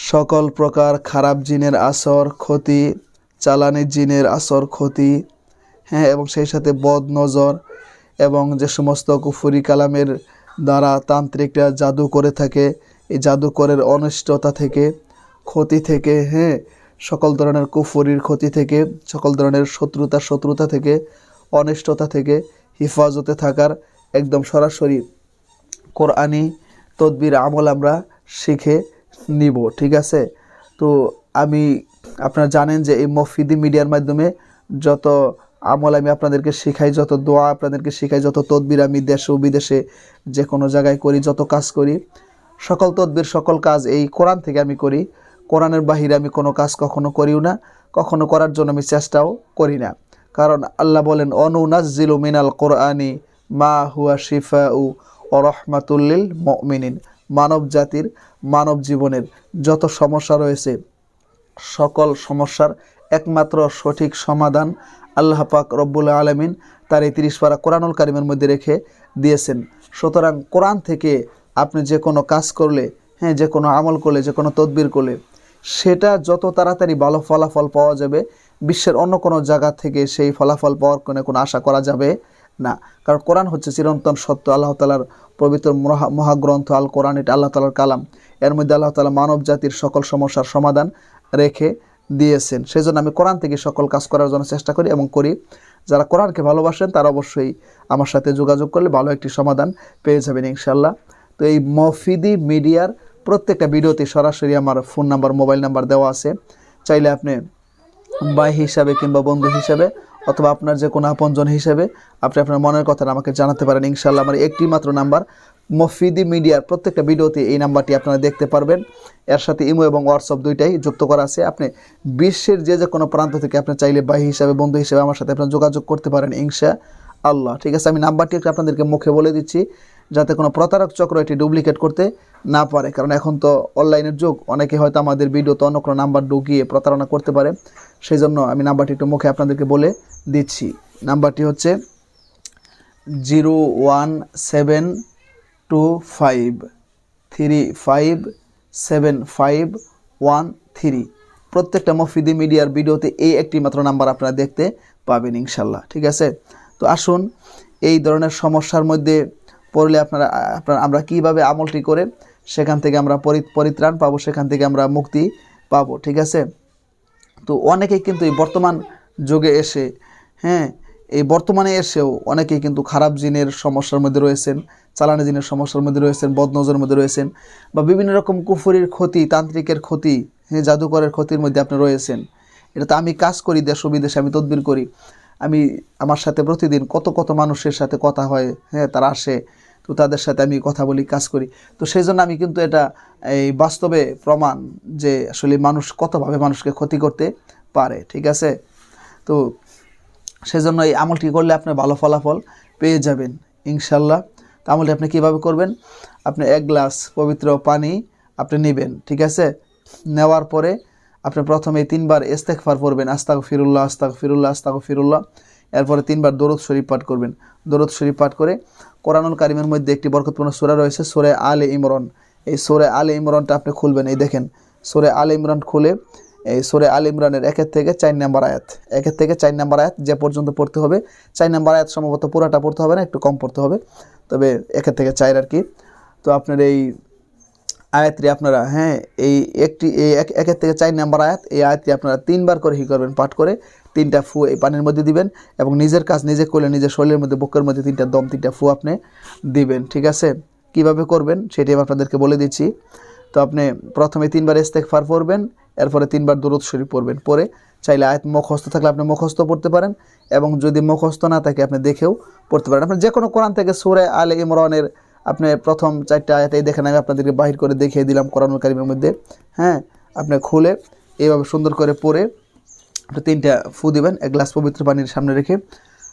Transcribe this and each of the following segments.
সকল প্রকার খারাপ জিনের আসর, ক্ষতি, চালানি জিনের আসর, ক্ষতি হ্যাঁ এবং সেই সাথে বদ নজর এবং যে সমস্ত কুফুরি কালামের দ্বারা তান্ত্রিকরা জাদু করে থাকে, এই জাদুকরের অনিষ্টতা থেকে, ক্ষতি থেকে হ্যাঁ সকল ধরনের কুফুরির ক্ষতি থেকে, সকল ধরনের শত্রুতা শত্রুতা থেকে, অনিষ্টতা থেকে হিফাজতে থাকার একদম সরাসরি কোরআনি তদবির আমল আমরা শিখে নিব, ঠিক আছে? তো আমি, আপনারা জানেন যে এই মফিদি মিডিয়ার মাধ্যমে যত আমল আমি আপনাদেরকে শেখাই, যত দোয়া আপনাদেরকে শেখাই, যত তদবির আমি দেশে ও বিদেশে যে কোনো জায়গায় করি, যত কাজ করি, সকল তদবির, সকল কাজ এই কোরআন থেকে আমি করি। কোরআনের বাহিরে আমি কোনো কাজ কখনো করিও না, কখনো করার জন্য আমি চেষ্টাও করি না। কারণ আল্লাহ বলেন অনুনাজিলু মিনাল কোরআনি মা হুয়া শিফা ও রহমাতুল্লিল মিনিন মানব জাতির মানব জীবনের যত সমস্যা রয়েছে, সকল সমস্যার একমাত্র সঠিক সমাধান আল্লাহ পাক রব্বুল আলমিন তার এই তিরিশ পারা কোরআনুল কারিমের মধ্যে রেখে দিয়েছেন। সুতরাং কোরআন থেকে আপনি যে কোনো কাজ করলে হ্যাঁ যে কোনো আমল করলে, যে কোনো তদবির করলে, সেটা যত তাড়াতাড়ি ভালো ফলাফল পাওয়া যাবে, বিশ্বের অন্য কোনো জায়গা থেকে সেই ফলাফল পাওয়ার কোনো কোনো আশা করা যাবে। না। কারণ কোরআন হচ্ছে চিরন্তন সত্য, আল্লাহ তালার পবিত্র মহা মহাগ্রন্থ, আল কোরআন, এটা আল্লাহ তালার কালাম। এর মধ্যে আল্লাহ তালা মানব জাতির সকল সমস্যার সমাধান রেখে দিয়েছেন। সেই জন্য আমি কোরআন থেকে সকল কাজ করার জন্য চেষ্টা করি এবং করি। যারা কোরআনকে ভালোবাসেন, তারা অবশ্যই আমার সাথে যোগাযোগ করলে ভালো একটি সমাধান পেয়ে যাবেন ইনশাল্লাহ তো এই মফিদি মিডিয়ার প্রত্যেকটা ভিডিওতে সরাসরি আমার ফোন নাম্বার, মোবাইল নাম্বার দেওয়া আছে। চাইলে আপনি ভাই হিসাবে কিংবা বন্ধু হিসাবে অথবা আপনার যে কোনো আপনজন হিসেবে আপনি আপনার মনের কথা আমাকে জানাতে পারেন। ইনশাল্লাহ আমার একটি মাত্র নাম্বার, মফিদি মিডিয়ার প্রত্যেকটা ভিডিওতে এই নাম্বারটি আপনারা দেখতে পারবেন। এর সাথে ইমো এবং হোয়াটসঅ্যাপ দুইটাই যুক্ত করা আছে। আপনি বিশ্বের যে যে কোনো প্রান্ত থেকে আপনি চাইলে ভাই হিসাবে, বন্ধু হিসেবে আমার সাথে আপনার যোগাযোগ করতে পারেন ইনশা আল্লাহ ঠিক আছে, আমি নাম্বারটি একটু আপনাদেরকে মুখে বলে দিচ্ছি। যাতে কোনো প্রতারক চক্র এটি ডুপ্লিকেট করতে না পারে। কারণ এখন তো অনলাইনের যুগ, অনেকে হয়তো আমাদের ভিডিওতে অন্য কোনো নাম্বার ঢুকিয়ে প্রতারণা করতে পারে। সেই জন্য আমি নাম্বারটি একটু মুখে আপনাদেরকে বলে দিচ্ছি। নাম্বারটি হচ্ছে zero one seven two five three five seven five one three প্রত্যেকটা মফিদি মিডিয়ার ভিডিওতে এই একটি মাত্র নাম্বার আপনারা দেখতে পাবেন ইনশাল্লাহ, ঠিক আছে? তো আসুন, এই ধরনের সমস্যার মধ্যে পড়লে আপনারা, আপনার, আমরা কীভাবে আমলটি করে সেখান থেকে আমরা পরিত্রাণ পাবো, সেখান থেকে আমরা মুক্তি পাবো, ঠিক আছে? তো অনেকেই কিন্তু এই বর্তমান যুগে এসে হ্যাঁ এই বর্তমানে এসেও অনেকেই কিন্তু খারাপ জিনের সমস্যার মধ্যে রয়েছেন, চালানি জিনের সমস্যার মধ্যে রয়েছেন, বদনজরের মধ্যে রয়েছেন বা বিভিন্ন রকম কুফুরির ক্ষতি, তান্ত্রিকের ক্ষতি হ্যাঁ জাদুকরের ক্ষতির মধ্যে আপনি রয়েছেন। এটা তো আমি কাজ করি দেশ বিদেশে, আমি তদবির করি। আমি আমার সাথে প্রতিদিন কত কত মানুষের সাথে কথা হয় হ্যাঁ তারা আসে তো তাদের সাথে আমি কথা বলি, কাজ করি। তো সেই জন্য আমি কিন্তু এটা, এই বাস্তবে প্রমাণ যে আসলে মানুষ কতভাবে মানুষকে ক্ষতি করতে পারে, ঠিক আছে? তো সেজন্য এই আমলটি করলে আপনি ভালো ফলাফল পেয়ে যাবেন, ইনশাল্লাহ। তো আমলটি আপনি কীভাবে করবেন? আপনি এক গ্লাস পবিত্র পানি আপনি নেবেন, ঠিক আছে? নেওয়ার পরে আপনি প্রথমে তিনবার ইস্তেকফার পড়বেন আস্তাক ফিরুল্লাহ আস্তাক ফিরুল্লাহ আস্তাক ফিরুল্লাহ এরপরে তিনবার দরদ শরীফ পাঠ করবেন। দরদ শরীফ পাঠ করে কোরআনুল কারিমের মধ্যে একটি বরকতপূর্ণ সুরা রয়েছে, সোরে আলে ইমরন। এই সোরে আলে ইমরনটা আপনি খুলবেন, এই দেখেন। সোরে আলে ইমরান খুলে এই সোরে আল ইমরানের একের থেকে চার নাম্বার আয়াত। একের থেকে চার নাম্বার আয়াত যে পর্যন্ত পড়তে হবে, চার নাম্বার আয়াত সম্ভবত পুরাটা পড়তে হবে না, একটু কম পড়তে হবে। তবে একের থেকে চার আর কি। তো আপনার এই আয়াতটি আপনারা হ্যাঁ এই একটি, এই একের থেকে চার নাম্বার আয়াত, এই আয়াতটি আপনারা তিনবার করে হি করবেন, পাঠ করে তিনটা ফু এই পানির মধ্যে দিবেন এবং নিজের কাজ নিজে করলে নিজের শরীরের মধ্যে, বুকের মধ্যে তিনটা দম, তিনটা ফু আপনি দিবেন, ঠিক আছে? কীভাবে করবেন সেটি আমি আপনাদেরকে বলে দিচ্ছি। তো আপনি প্রথমে তিনবার ফার পড়বেন, এরপরে তিনবার দরুদ শরীফ পড়বেন পরে চাইলে আয়াত মুখস্থ থাকলে আপনি মুখস্থ পড়তে পারেন এবং যদি মুখস্থ না থাকে আপনি দেখেও পড়তে পারেন। আপনি যে কোনো কোরআন থেকে সুরে আলে ইমরানের আপনি প্রথম চারটা আয়াত দেখেন, আমি আপনাদেরকে বাহির করে দেখিয়ে দিলাম কোরআন কারিমের মধ্যে। হ্যাঁ আপনি খুলে এইভাবে সুন্দর করে আপনি তিনটা ফু দিবেন, এক গ্লাস পবিত্র পানির সামনে রেখে।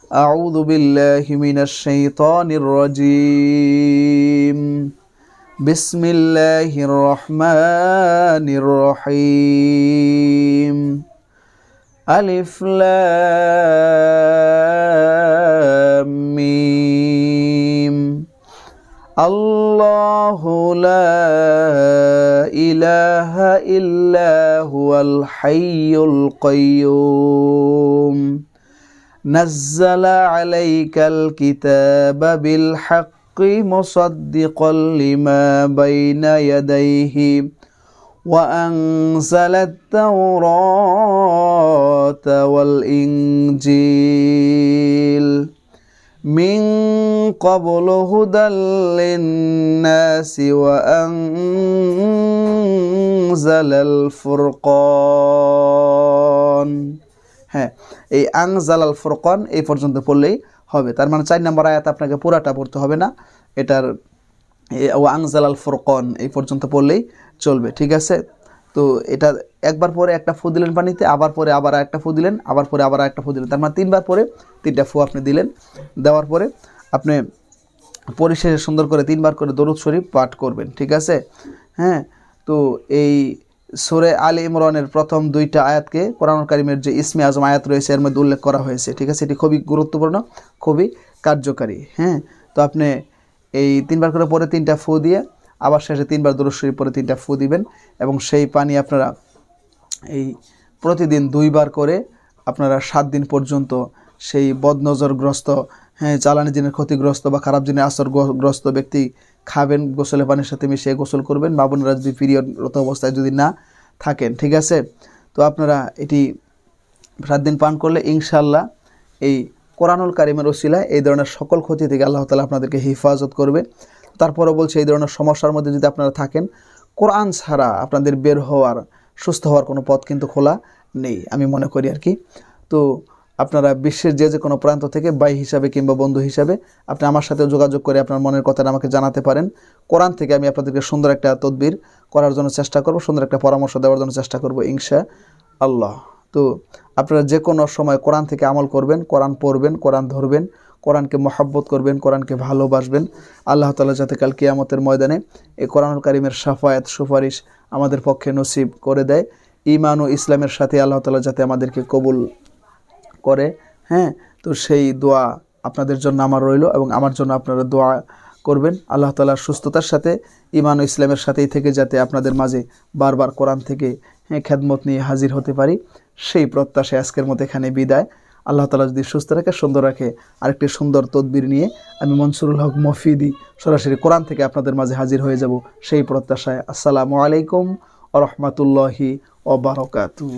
আউযু বিল্লাহি মিনাশ শাইতানির রাজিম। বিসমিল্লাহির রহমানির রহিম। আলিফ লাম মিম। الله لا إله إلا هو الحي القيوم نزل عليك الكتاب بالحق مصدقا لما بين يديه وأنزل التوراة والإنجيل من قبل هدى للناس وأنزل الفرقان হ্যাঁ এই আংজাল আল ফুরকান এই পর্যন্ত পড়লেই হবে তার মানে চার নম্বর আয়াত আপনাকে পুরাটা পড়তে হবে না এটার এ- ও আংজাল আল ফুরকান এই পর্যন্ত পড়লেই চলবে ঠিক আছে তো এটা একবার পরে একটা ফু দিলেন পানিতে, আবার পরে আবার একটা ফু দিলেন, আবার পরে আবার একটা ফু দিলেন। তার মানে তিনবার পরে তিনটা ফু আপনি দিলেন। দেওয়ার পরে আপনি পরিশেষে সুন্দর করে তিনবার করে দরুদ শরীফ পাঠ করবেন, ঠিক আছে? হ্যাঁ তো এই সোরে আলী ইমরানের প্রথম দুইটা আয়াতকে কোরআন কারিমের যে ইসমে আজম আয়াত রয়েছে, এর মধ্যে উল্লেখ করা হয়েছে, ঠিক আছে? এটি খুবই গুরুত্বপূর্ণ, খুবই কার্যকারী হ্যাঁ? তো আপনি এই তিনবার করে পরে তিনটা ফু দিয়ে আবার শেষে তিনবার দরুদ শরীফ পরে তিনটা ফু দিবেন এবং সেই পানি আপনারা এই প্রতিদিন দুইবার করে আপনারা সাত দিন পর্যন্ত সেই বদনজরগ্রস্ত হ্যাঁ চালানি জিনের ক্ষতিগ্রস্ত বা খারাপ জিনের আসর গ্রস্ত ব্যক্তি খাবেন, গোসলে পানির সাথে মিশিয়ে গোসল করবেন। মা বোনেরা যদি পিরিয়ডরত অবস্থায় যদি না থাকেন, ঠিক আছে? তো আপনারা এটি সাত দিন পান করলে ইনশাল্লাহ এই কোরআনুল কারিমের ওসিলায় এই ধরনের সকল ক্ষতি থেকে আল্লাহ তালা আপনাদেরকে হেফাজত করবে। তারপরে বলছে এই ধরনের সমস্যার মধ্যে যদি আপনারা থাকেন, কোরআন ছাড়া আপনাদের বের হওয়ার, সুস্থ হওয়ার কোনো পথ কিন্তু খোলা নেই, আমি মনে করি আর কি। তো আপনারা বিশ্বের যে যে কোনো প্রান্ত থেকে বাই হিসাবে কিংবা বন্ধু হিসাবে আপনি আমার সাথে যোগাযোগ করে আপনার মনের কথাটা আমাকে জানাতে পারেন। কোরআন থেকে আমি আপনাদেরকে সুন্দর একটা তদবির করার জন্য চেষ্টা করব, সুন্দর একটা পরামর্শ দেওয়ার জন্য চেষ্টা করব, ইনশা আল্লাহ। তো আপনারা যে কোনো সময় কোরআন থেকে আমল করবেন, কোরআন পড়বেন, কোরআন ধরবেন কোরআনকে মহাব্বত করবেন, কোরআনকে ভালোবাসবেন। আল্লাহ তালা যাতে কাল কিয়ামতের ময়দানে এই কোরআনুল কারিমের সাফায়াত সুপারিশ আমাদের পক্ষে নসিব করে দেয়। ইমান ও ইসলামের সাথে আল্লাহ তালা যাতে আমাদেরকে কবুল করে। হ্যাঁ তো সেই দোয়া আপনাদের জন্য আমার রইল এবং আমার জন্য আপনারা দোয়া করবেন। আল্লাহ তালার সুস্থতার সাথে ইমান ও ইসলামের সাথেই থেকে যাতে আপনাদের মাঝে বারবার কোরআন থেকে হ্যাঁ খেদমত নিয়ে হাজির হতে পারি। সেই প্রত্যাশায় আজকের মতো এখানে বিদায়। আল্লাহ তালা যদি সুস্থ রাখে, সুন্দর রাখে। আরেকটি সুন্দর তদবির নিয়ে আমি মনসুরুল হক মফিদি সরাসরি কোরআন থেকে আপনাদের মাঝে হাজির হয়ে যাব সেই প্রত্যাশায়। আসসালামু আলাইকুম রহমতুল্লাহি ওবরকাতু